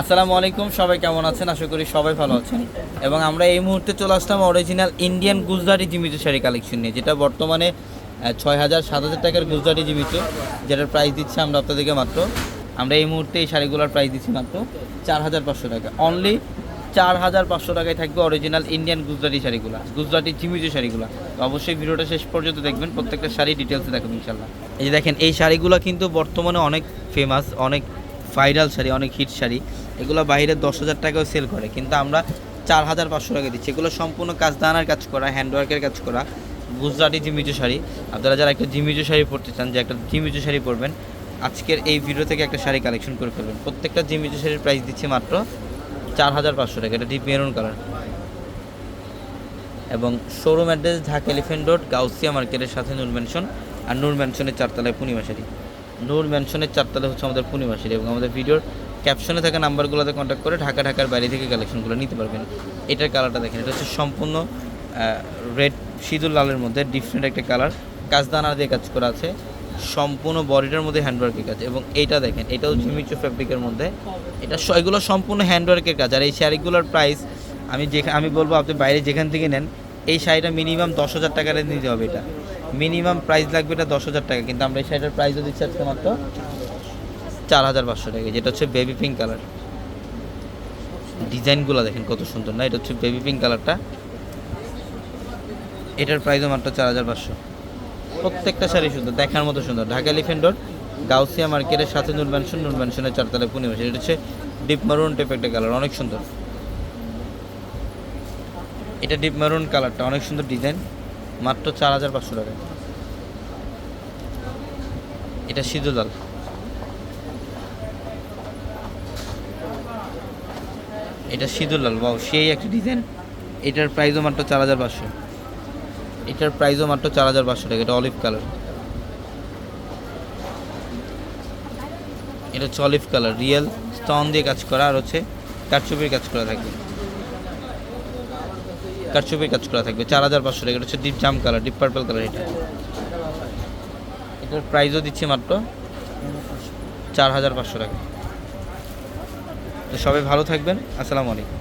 আসসালামু আলাইকুম, সবাই কেমন আছেন? আশা করি সবাই ভালো আছেন। এবং আমরা এই মুহূর্তে চলে আসলাম অরিজিনাল ইন্ডিয়ান গুজরাটি জিমিচু শাড়ি কালেকশন নিয়ে, যেটা বর্তমানে ছয় হাজার সাত হাজার টাকার গুজরাটি জিমিচু, যেটার প্রাইস দিচ্ছে আমরা আপনাদেরকে মাত্র, আমরা এই মুহূর্তে এই শাড়িগুলোর প্রাইস দিচ্ছি মাত্র চার হাজার পাঁচশো টাকা। অনলি চার হাজার পাঁচশো টাকায় থাকবে অরিজিনাল ইন্ডিয়ান গুজরাটি শাড়িগুলো, গুজরাটি জিমিচু শাড়িগুলো। অবশ্যই ভিডিওটা শেষ পর্যন্ত দেখবেন, প্রত্যেকটা শাড়ি ডিটেলসে দেখাবো ইনশাল্লাহ এই যে দেখেন, এই শাড়িগুলো কিন্তু বর্তমানে অনেক ফেমাস অনেক ভাইরাল শাড়ি, অনেক হিট শাড়ি, এগুলো বাইরে দশ হাজার টাকাও সেল করে, কিন্তু আমরা চার হাজার পাঁচশো টাকা দিচ্ছি। এগুলো সম্পূর্ণ কাজ দানার কাজ করা হ্যান্ডওয়ার্কের কাজ করা, গুজরাটি জিমিচু শাড়ি। আপনারা যারা একটা জিমিচু শাড়ি পরতে চান, যে একটা জিমিচু শাড়ি পরবেন, আজকের এই ভিডিও থেকে একটা শাড়ি কালেকশন করে ফেলবেন। প্রত্যেকটা জিমিচু শাড়ির প্রাইস দিচ্ছি মাত্র চার হাজার পাঁচশো টাকা। এটা ডিপ মেরুন কালার এবং showroom address Dhaka Elephant Road Gausia মার্কেটের সাথে নুর ম্যানশন আর নূর ম্যানশনের চারতলায় পূর্ণিমা শাড়ি। নূর ম্যানশনের চারতলায় হচ্ছে আমাদের পূর্ণিমা শাড়ি এবং আমাদের ভিডিওর ক্যাপশনে থাকা নাম্বারগুলোতে কন্ট্যাক্ট করে ঢাকা ঢাকার বাইরে থেকে কালেকশনগুলো নিতে পারবেন। এটার কালারটা দেখেন এটা হচ্ছে সম্পূর্ণ রেড সিঁদুর লালের মধ্যে ডিফারেন্ট একটা কালার কাজদানা দিয়ে কাজ করা আছে। সম্পূর্ণ বডিটার মধ্যে হ্যান্ডওয়ার্কের কাজ এবং এইটা দেখেন এটাও জিমিচু ফ্যাব্রিকের মধ্যে। এটা এগুলো সম্পূর্ণ হ্যান্ডওয়ার্কের কাজ। আর এই শাড়িগুলোর প্রাইস আমি যেখানে আমি বলব আপনি বাইরে যেখান থেকে নেন এই শাড়িটা মিনিমাম দশ হাজার টাকার নিতে হবে এটা। মিনিমাম প্রাইস লাগবে এটা দশ হাজার টাকা, কিন্তু আমরা এই শাড়িটার প্রাইসও দিচ্ছি আজকে মাত্র চার হাজার পাঁচশো টাকা, যেটা হচ্ছে বেবি পিঙ্ক কালার ডিজাইনগুলো দেখেন কত সুন্দর না, এটা হচ্ছে বেবি পিঙ্ক কালারটা এটার প্রাইসও মাত্র চার হাজার পাঁচশো। প্রত্যেকটা শাড়ি সুন্দর, দেখার মতো সুন্দর। ঢাকা এলিফেন্ট রোড গাউসিয়া মার্কেটের সাথে নূর ম্যানশন নূর ম্যানশনের চারতলায় পূর্ণিমা এটা হচ্ছে ডিপ মারুন টাইপ একটা কালার অনেক সুন্দর। এটা ডিপ মারুন কালারটা অনেক সুন্দর ডিজাইন মাত্র চার হাজার পাঁচশো টাকা। এটা সিধু লাল। এটা সিঁদুর লাল বাউ সেই একটা ডিজাইন এটার প্রাইসও মাত্র চার হাজার পাঁচশো। এটার প্রাইসও মাত্র চার হাজার পাঁচশো টাকা, এটা অলিভ কালার এটা হচ্ছে অলিভ কালার রিয়েল স্টোন দিয়ে কাজ করা, আর হচ্ছে কারচুপির কাজ করা থাকবে কারচুপির কাজ করা থাকবে, চার হাজার পাঁচশো টাকা। এটা হচ্ছে ডিপ জাম কালার ডিপ পার্পল কালার এটা। এটার প্রাইসও দিচ্ছি মাত্র চার হাজার পাঁচশো টাকা। তো সবাই ভালো থাকবেন, আসসালামু আলাইকুম।